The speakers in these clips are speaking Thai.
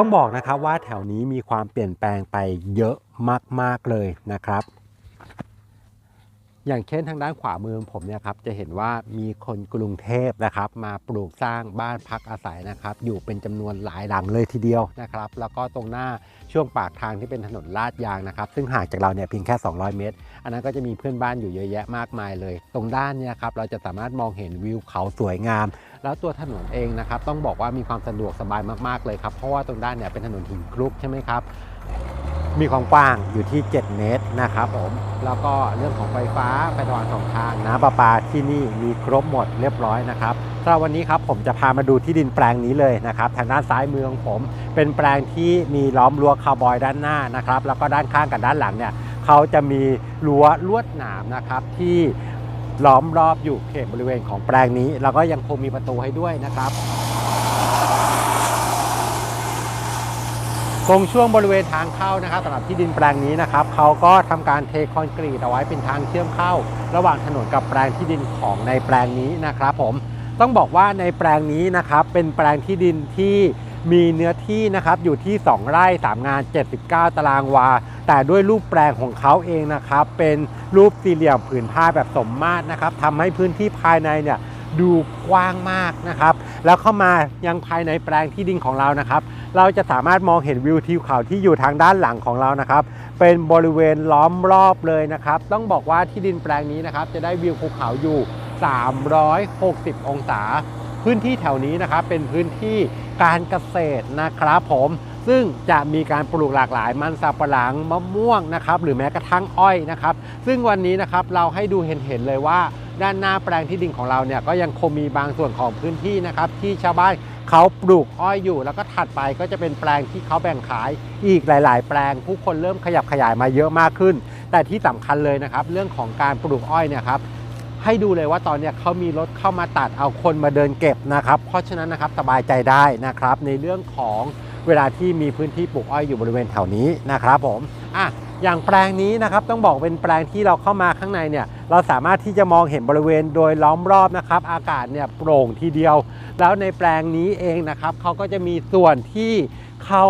ต้องบอกนะครับว่าแถวนี้มีความเปลี่ยนแปลงไปเยอะมาก ๆ เลยนะครับ อย่างเช่นทางด้านขวามือของผมเนี่ยครับจะเห็นว่ามีคนกรุงเทพนะครับมาปลูกสร้างบ้านพักอาศัยนะครับอยู่เป็นจำนวนหลายหลังเลยทีเดียวนะครับแล้วก็ตรงหน้าช่วงปากทางที่เป็นถนนลาดยางนะครับซึ่งห่างจากเราเนี่ยเพียงแค่ 200 เมตร อันนั้นก็จะมีเพื่อนบ้านอยู่เยอะแยะมากมายเลย ตรงด้านเนี่ยครับเราจะสามารถมองเห็นวิวเขาสวยงาม แล้วตัวถนนเองนะครับต้องบอกว่ามีความสะดวกสบายมากๆเลยครับเพราะว่าตรงด้านเนี่ยเป็นถนนหินคลุกใช่ไหมครับ มีความกว้างอยู่ที่ 7 เมตรนะครับผม แล้วก็เรื่องของไฟฟ้าไฟสว่างสองทางน้ำประปาที่นี่มีครบหมดเรียบร้อยนะครับสำหรับวันนี้ครับผมจะพามาดูที่ดินแปลงนี้เลยนะครับทางด้านซ้ายมือของผม เป็นแปลงที่มีล้อมรั้วคาวบอยด้านหน้านะครับแล้วก็ด้านข้างกับด้านหลังเนี่ยเขาจะมีรั้วลวดหนามนะครับที่ล้อมรอบอยู่เขตบริเวณของแปลงนี้ แล้วก็ยังคงมีประตูให้ด้วยนะครับ ตรงช่วงบริเวณทางเข้านะครับสำหรับที่ดินแปลงนี้นะครับเขาก็ทำการเทคอนกรีตเอาไว้เป็นทางเชื่อมเข้า ระหว่างถนนกับแปลงที่ดินของในแปลงนี้นะครับ ผมต้องบอกว่าในแปลงนี้นะครับเป็นแปลงที่ดินที่มีเนื้อที่นะครับอยู่ที่ 2 ไร่ 3 งาน 79 ตารางวา แต่ด้วยรูปแปลงของเขาเองนะครับ เป็นรูปสี่เหลี่ยมผืนผ้าแบบสมมาตรนะครับทำให้พื้นที่ภายในเนี่ย ดูกว้างมากนะครับ แล้วเข้ามายังภายในแปลงที่ดินของเรานะครับ เราจะสามารถมองเห็นวิวทิวเขาที่อยู่ทางด้านหลังของเรานะครับ เป็นบริเวณล้อมรอบเลยนะครับ ต้องบอกว่าที่ดินแปลงนี้นะครับ จะได้วิวภูเขาอยู่ 360 องศา พื้นที่แถวนี้นะครับ เป็นพื้นที่การเกษตรนะครับผมซึ่งจะมีการปลูกหลากหลายมันสับปะหลังมะม่วงนะครับ หรือแม้กระทั่งอ้อยนะครับ ซึ่งวันนี้นะครับเราให้ดูเห็นๆเลยว่า ด้านหน้าแปลงที่ดินของเราเนี่ยก็ยังคงมีบางส่วนของพื้นที่นะครับที่ชาวบ้านเขาปลูกอ้อยอยู่ แล้วก็ถัดไปก็จะเป็นแปลงที่เขาแบ่งขายอีกหลาย ๆ แปลง ผู้คนเริ่มขยับขยายมาเยอะมากขึ้น แต่ที่สำคัญเลยนะครับ เรื่องของการปลูกอ้อยเนี่ยครับให้ดูเลยว่าตอนนี้เขามีรถเข้ามาตัดเอาคนมาเดินเก็บนะครับเพราะฉะนั้นนะครับสบายใจได้นะครับในเรื่องของเวลาที่มีพื้นที่ปลูกอ้อยอยู่บริเวณแถวนี้นะครับผมอะ อย่างแปลงนี้นะครับต้องบอกเป็นแปลงที่เราเข้ามาข้างในเนี่ยเราสามารถที่จะมองเห็นบริเวณโดยล้อมรอบนะครับ อากาศเนี่ยโปร่งทีเดียว แล้วในแปลงนี้เองนะครับเขาก็จะมีส่วนที่เขา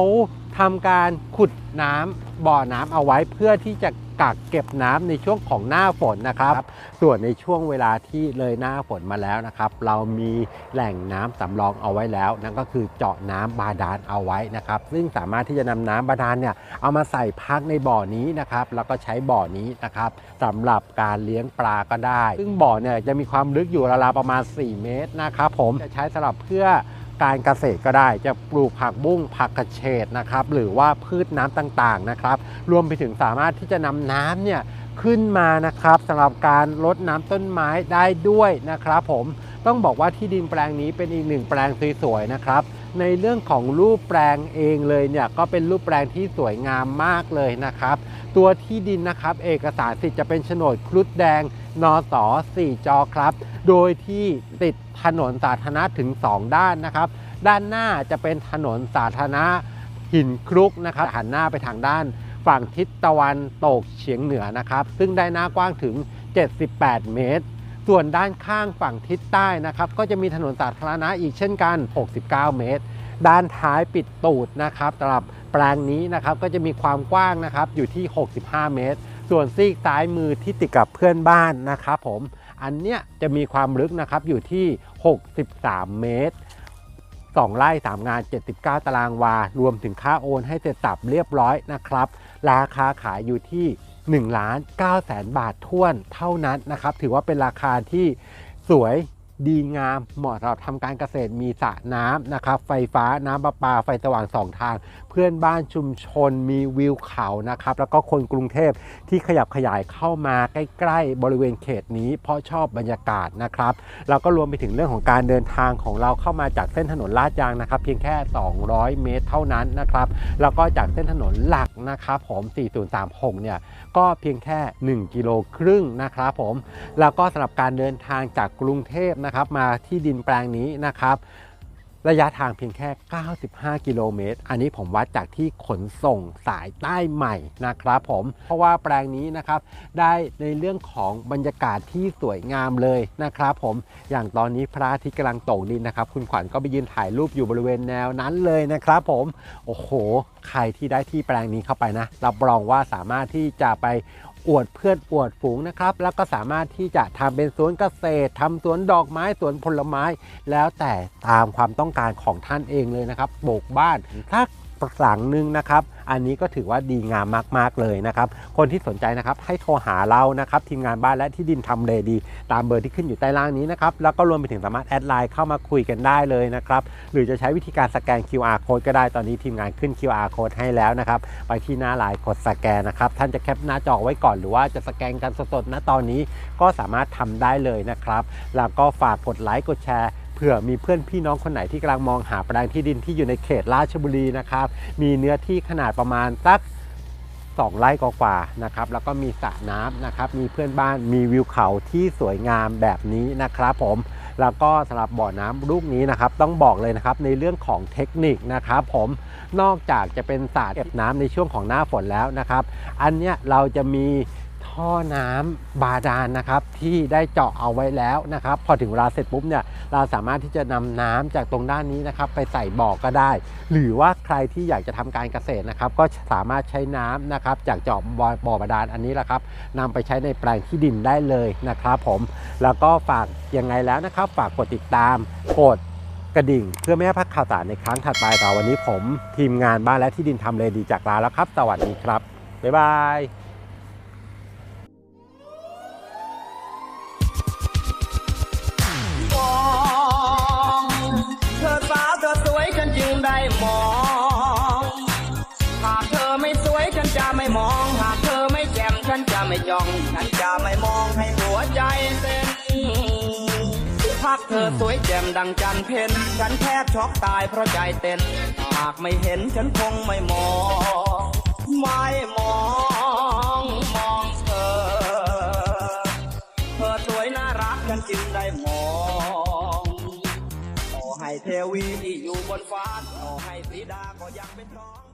ทำการขุดน้ำบ่อน้ำเอาไว้เพื่อที่จะ กักเก็บน้ำในช่วงของหน้าฝนนะครับ ส่วนในช่วงเวลาที่เลยหน้าฝนมาแล้วนะครับ เรามีแหล่งน้ำสำรองเอาไว้แล้ว นั่นก็คือเจาะน้ำบาดาลเอาไว้นะครับ ซึ่งสามารถที่จะนำน้ำบาดาลเนี่ยเอามาใส่พักในบ่อนี้นะครับ แล้วก็ใช้บ่อนี้นะครับสำหรับการเลี้ยงปลาก็ได้ ซึ่งบ่อเนี่ยจะมีความลึกอยู่ราวๆประมาณ 4 เมตรนะครับผมจะใช้สำหรับเพื่อ การเกษตรก็ได้ จะปลูกผักบุ้งผักกระเฉดนะครับ หรือว่าพืชน้ำต่างๆนะครับ รวมไปถึงสามารถที่จะนำน้ำเนี่ยขึ้นมานะครับสำหรับการลดน้ำต้นไม้ได้ด้วยนะครับ ผมต้องบอกว่าที่ดินแปลงนี้เป็นอีกหนึ่งแปลงสวยๆนะครับ ในเรื่องของรูปแปลงเองเลยเนี่ยก็เป็นรูปแปลงที่สวยงามมากเลยนะครับ ตัวที่ดินนะครับ เอกสารสิทธิ์จะเป็นโฉนดครุฑแดง นส4จอครับ โดยที่ติดถนนสาธารณะถึง 2 ด้านนะครับ ด้านหน้าจะเป็นถนนสาธารณะหินครุกนะครับหันหน้าไปทางด้าน ฝั่งทิศตะวันตกเฉียงเหนือนะครับ ซึ่งได้หน้ากว้างถึง 78 เมตร ส่วนด้านข้างฝั่งทิศใต้นะครับ ก็จะมีถนนสาธารณะอีกเช่นกัน 69 เมตร ด้านท้ายปิดตูดนะครับสำหรับแปลงนี้นะครับก็จะมีความกว้างนะครับอยู่ที่ 65 เมตร ส่วนซีกซ้ายมือที่ติดกับเพื่อนบ้านนะครับผม อันเนี้ยจะมีความลึกนะครับอยู่ที่ 63 เมตร 2 ไร่ 3 งาน 79 ตารางวา รวมถึงค่าโอนให้เสร็จสับเรียบร้อยนะครับ ราคาขายอยู่ที่1ล้าน9แสนบาทท้วนเท่านั้นนะครับ ถือว่าเป็นราคาที่สวยดีงามเหมาะสำหรับทำการเกษตรมีสระน้ำนะครับ ไฟฟ้าน้ำประปาไฟสว่างสองทาง พื่อนบ้านชุมชนมีวิวเขานะครับ แล้วก็คนกรุงเทพที่ขยับขยายเข้ามาใกล้ ๆ บริเวณเขตนี้เพราะชอบบรรยากาศนะครับแล้วก็รวมไปถึงเรื่องของการเดินทางของเราเข้ามาจากเส้นถนนลาดยางนะครับ เพียงแค่ 200 เมตรเท่านั้นนะครับแล้วก็จากเส้นถนนหลักนะครับผม 4036 เนี่ยก็เพียงแค่ 1 กิโลครึ่งนะครับผมแล้วก็สำหรับการเดินทางจากกรุงเทพนะครับมาที่ดินแปลงนี้นะครับ ระยะทางเพียงแค่ 95 กิโลเมตร อันนี้ผมวัดจากที่ขนส่งสายใต้ใหม่นะครับผม เพราะว่าแปลงนี้นะครับ ได้ในเรื่องของบรรยากาศที่สวยงามเลยนะครับผม อย่างตอนนี้พระอาทิตย์กำลังตกดินนะครับ คุณขวัญก็ไปยืนถ่ายรูปอยู่บริเวณแนวนั้นเลยนะครับผม โอ้โห ใครที่ได้ที่แปลงนี้เข้าไปนะ รับรองว่าสามารถที่จะไป อวดเพื่อนอวดฝูงนะครับ แล้วก็สามารถที่จะทำเป็นสวนเกษตรทำสวนดอกไม้สวนผลไม้ แล้วแต่ตามความต้องการของท่านเองเลยนะครับปลูกบ้านถ้า หลังหนึงนะครับ อันนี้ก็ถือว่าดีงามมากๆเลยนะครับ คนที่สนใจนะครับให้โทรหาเรานะครับทีมงานบ้านและที่ดินทำเลดี ตามเบอร์ที่ขึ้นอยู่ใต้ล่างนี้นะครับ แล้วก็รวมไปถึงสามารถแอดไลน์เข้ามาคุยกันได้เลยนะครับ หรือจะใช้วิธีการสแกน QR code ก็ได้ ตอนนี้ทีมงานขึ้น QR code ให้แล้วนะครับ ไปที่หน้าไลน์กดสแกนนะครับ ท่านจะแคปหน้าจอไว้ก่อนหรือว่าจะสแกนกันสดๆณตอนนี้ก็สามารถทำได้เลยนะครับ แล้วก็ฝากกดไลค์กดแชร์ เผื่อมีเพื่อนพี่น้องคนไหนที่กำลังมองหาแปลงที่ดินที่อยู่ในเขตราชบุรีนะครับ มีเนื้อที่ขนาดประมาณสัก2ไร่กว่าๆนะครับ แล้วก็มีสระน้ำนะครับ มีเพื่อนบ้าน มีวิวเขาที่สวยงามแบบนี้นะครับผม แล้วก็สำหรับบ่อน้ำลูกนี้นะครับ ต้องบอกเลยนะครับในเรื่องของเทคนิคนะครับผม นอกจากจะเป็นสระเก็บน้ำในช่วงของหน้าฝนแล้วนะครับ อันเนี้ยเราจะมี ท่อน้ำบาดาลนะครับ ที่ได้เจาะเอาไว้แล้วนะครับ พอถึงเวลาเสร็จปุ๊บเนี่ยเราสามารถที่จะนำน้ำจากตรงด้านนี้นะครับ ไปใส่บ่อก็ได้ หรือว่าใครที่อยากจะทำการเกษตรนะครับ ก็สามารถใช้น้ำนะครับ จากเจาะบ่อบ่อบาดาลอันนี้แหละครับนำไปใช้ในแปลงที่ดินได้เลยนะครับผมแล้วก็ฝากยังไงแล้วนะครับ ฝากกดติดตามกดกระดิ่งเพื่อไม่ให้พลาดข่าวสารในครั้งถัดไปต่อวันนี้ผม ทีมงานบ้านและที่ดินทำเลดีจากลาแล้วครับ สวัสดีครับบ๊ายบาย ไม่จ้องฉันจะไม่มองให้หัวใจเต้นหากเธอสวยแจ่มดังจันเพ็ญฉันแทบช็อกตายเพราะใจเต้นหากไม่เห็นฉันคงไม่มอง ไม่มองมองเธอ เธอสวยน่ารักฉันจึงได้มองต่อให้เทวีที่อยู่บนฟ้าต่อให้สีดาก็ยังเป็นท้อง